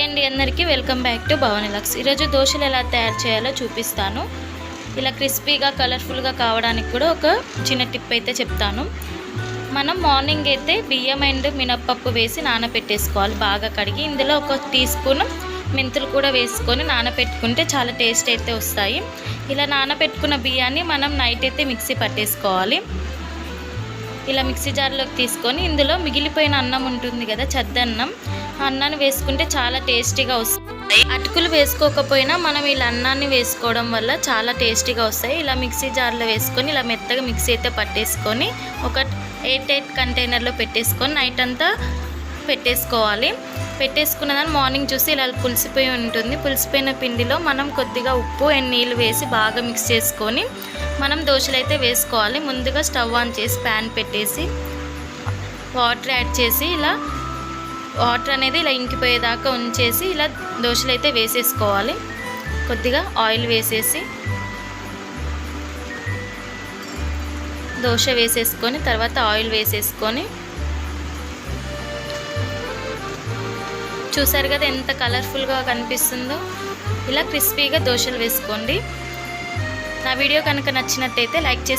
Hi అండి అందరికీ. Welcome back to Bhavan lux ఈరోజు దోశలు ఎలా తయారు చేయాలో చూపిస్తాను. ఇలా క్రిస్పీగా కలర్ఫుల్గా కావడానికి కూడా ఒక చిన్న టిప్ అయితే చెప్తాను. మనం మార్నింగ్ అయితే బియ్యం అండ్ మినప్పప్పు వేసి నానబెట్టేసుకోవాలి బాగా కడిగి ఇందులో ఒక టీ స్పూన్ మెంతులు కూడా వేసుకొని నానబెట్టుకుంటే చాలా టేస్ట్ అయితే వస్తాయి. ఇలా నానబెట్టుకున్న బియ్యాన్ని మనం నైట్ అయితే మిక్సీ పట్టేసుకోవాలి. ఇలా మిక్సీ జార్లోకి తీసుకొని ఇందులో మిగిలిపోయిన అన్నం ఉంటుంది కదా చద్దన్నం. అన్నాన్ని వేసుకుంటే చాలా టేస్టీగా వస్తాయి అటుకులు వేసుకోకపోయినా మనం ఇలా అన్నాన్ని వేసుకోవడం వల్ల చాలా టేస్టీగా వస్తాయి. ఇలా మిక్సీ జార్లో వేసుకొని ఇలా మెత్తగా మిక్సీ అయితే పట్టేసుకొని ఒక ఎయిట్ ఎయిట్ కంటైనర్లో పెట్టేసుకొని నైట్ అంతా పెట్టేసుకోవాలి. పెట్టేసుకున్న దాన్ని మార్నింగ్ చూసి ఇలా పులిసిపోయి ఉంటుంది. పులిసిపోయిన పిండిలో మనం కొద్దిగా ఉప్పు అండ్ నీళ్ళు వేసి బాగా మిక్స్ చేసుకొని మనం దోశలు అయితే వేసుకోవాలి. ముందుగా స్టవ్ ఆన్ చేసి ప్యాన్ పెట్టేసి వాటర్ యాడ్ చేసి ఇలా వాటర్ అనేది ఇలా ఇంకిపోయేదాకా ఉంచేసి ఇలా దోశలు అయితే వేసేసుకోవాలి. కొద్దిగా ఆయిల్ వేసేసి దోశ వేసేసుకొని తర్వాత ఆయిల్ వేసేసుకొని చూసారు కదా ఎంత కలర్ఫుల్గా కనిపిస్తుందో. ఇలా క్రిస్పీగా దోశలు వేసుకోండి. నా వీడియో కనుక నచ్చినట్టయితే లైక్ చేసి